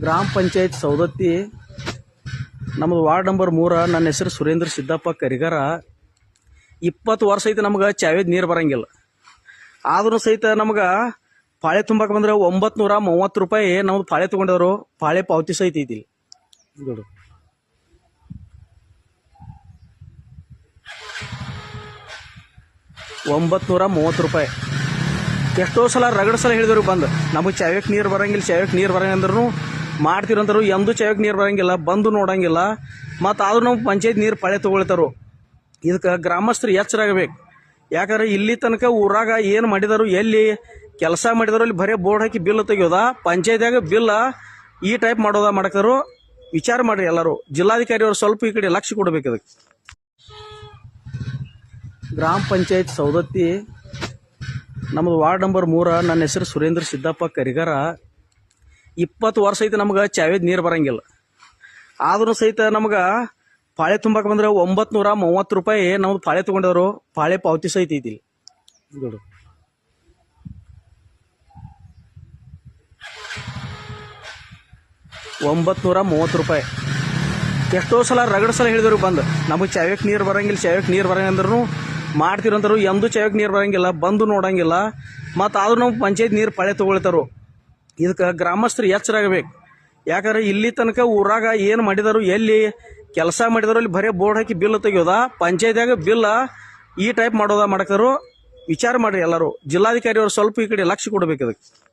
ಗ್ರಾಮ ಪಂಚಾಯತ್ ಸವದತ್ತಿ ನಮ್ಮದು ward number ಮೂರ ನನ್ನ ಹೆಸರು ಸುರೇಂದ್ರ ಸಿದ್ದಪ್ಪ ಕರಿಗಾರ. ಇಪ್ಪತ್ತು ವರ್ಷ ಐತೆ ನಮ್ಗೆ ಚಾವೇದ್ ನೀರು ಬರಂಗಿಲ್ಲ. ಆದ್ರೂ ಸಹಿತ ನಮ್ಗೆ ಪಾಳೆ ತುಂಬಕ್ಕೆ ಬಂದ್ರೆ ಒಂಬತ್ತು ನೂರ ಮೂವತ್ತು ರೂಪಾಯಿ ನಮ್ದು ಪಾಳೆ ತೊಗೊಂಡವರು ಪಾಳೆ ಪಾವತಿ ಸಹಿತ ಐತಿ. ನೋಡು. ಒಂಬತ್ತು ನೂರ ಮೂವತ್ತು ರೂಪಾಯಿ. ಎಷ್ಟೋ ಸಲ ರಗಡ ಸಲ ಹೇಳಿದ್ರು ಬಂದು ನಮಗೆ ಚಾವ್ಯಕ್ಕೆ ನೀರು ಬರಂಗಿಲ್ಲ ಚಾವ್ಯಕ್ಕೆ ನೀರು ಬರೋಂಗಿಲ್ಲ ಅಂದ್ರೂ ಮಾಡ್ತೀರಂದ್ರು ಎಂದೂ ಚಾಯಕ್ ನೀರು ಬರಂಗಿಲ್ಲ, ಬಂದು ನೋಡಂಗಿಲ್ಲ. ಮತ್ತು ಆದರೂ ನಾವು ಪಂಚಾಯತ್ ನೀರು ಪಳೆ ತೊಗೊಳ್ತಾರೆ. ಇದಕ್ಕೆ ಗ್ರಾಮಸ್ಥರು ಎಚ್ಚರಾಗಬೇಕು. ಯಾಕಂದ್ರೆ ಇಲ್ಲಿ ತನಕ ಊರಾಗ ಏನು ಮಾಡಿದಾರು, ಎಲ್ಲಿ ಕೆಲಸ ಮಾಡಿದಾರು, ಅಲ್ಲಿ ಬರೀ ಬೋರ್ಡ್ ಹಾಕಿ ಬಿಲ್ ತೆಗಿಯೋದ, ಪಂಚಾಯತ್ಯಾಗ ಬಿಲ್ ಈ ಟೈಪ್ ಮಾಡೋದ ಮಾಡಕರು. ವಿಚಾರ ಮಾಡ್ರಿ ಎಲ್ಲರೂ. ಜಿಲ್ಲಾಧಿಕಾರಿ ಅವರು ಸ್ವಲ್ಪ ಈ ಕಡೆ ಲಕ್ಷ್ಯ ಕೊಡ್ಬೇಕು ಅದಕ್ಕೆ ಗ್ರಾಮ ಪಂಚಾಯತ್ ಸೌದತ್ತಿ ನಮ್ಮದು ವಾರ್ಡ್ ನಂಬರ್ ಮೂರ, ನನ್ನ ಹೆಸರು ಸುರೇಂದ್ರ ಸಿದ್ದಪ್ಪ ಕರಿಗಾರ. ಇಪ್ಪತ್ತು ವರ್ಷ ಐತೆ ನಮ್ಗೆ ಚಾವೇದ್ ನೀರು ಬರಂಗಿಲ್ಲ. ಆದ್ರೂ ಸಹಿತ ನಮ್ಗೆ ಪಾಳೆ ತುಂಬಕ್ಕೆ ಬಂದ್ರೆ ಒಂಬತ್ತು ನೂರ ಮೂವತ್ತು ರೂಪಾಯಿ ನಮ್ದು ಪಾಳೆ ತೊಗೊಂಡವರು ಪಾಳೆ ಪಾವತಿ ಸಹಿತ ಐತಿ ಇಲ್ಲಿ. ನೋಡು. ಒಂಬತ್ತು ನೂರ ಮೂವತ್ತು ರೂಪಾಯಿ. ಎಷ್ಟೋ ಸಲ ರಗಡ ಸಲ ಹೇಳಿದ್ರು ಬಂದು ನಮಗೆ ಚಾವ್ಯಕ್ಕೆ ನೀರು ಬರಂಗಿಲ್ಲ ಚಾವ್ಯಕ್ಕೆ ನೀರು ಬರಂಗ ಅಂದ್ರೂ ಮಾಡ್ತೀರಂದ್ರು ಎಂದೂ ಚಾವ್ಯಕ್ಕೆ ನೀರು ಬರಂಗಿಲ್ಲ ಬಂದು ನೋಡಂಗಿಲ್ಲ. ಮತ್ತು ಆದರೂ ನಾವು ಪಂಚಾಯತ್ ನೀರು ಪಾಳೆ ತೊಗೊಳ್ತಾರು. ಇದಕ್ಕೆ ಗ್ರಾಮಸ್ಥರು ಎಚ್ಚರಾಗಬೇಕು. ಯಾಕಂದ್ರೆ ಇಲ್ಲಿ ತನಕ ಊರಾಗ ಏನು ಮಾಡಿದಾರು, ಎಲ್ಲಿ ಕೆಲಸ ಮಾಡಿದಾರು, ಅಲ್ಲಿ ಬರೀ ಬೋರ್ಡ್ ಹಾಕಿ ಬಿಲ್ ತೆಗಿಯೋದ, ಪಂಚಾಯತ್ಯಾಗ ಬಿಲ್ ಈ ಟೈಪ್ ಮಾಡೋದ ಮಾಡಕರು, ವಿಚಾರ ಮಾಡ್ರಿ ಎಲ್ಲರೂ. ಜಿಲ್ಲಾಧಿಕಾರಿಯವರು ಸ್ವಲ್ಪ ಈ ಕಡೆ ಲಕ್ಷ್ಯ ಕೊಡ್ಬೇಕು ಅದಕ್ಕೆ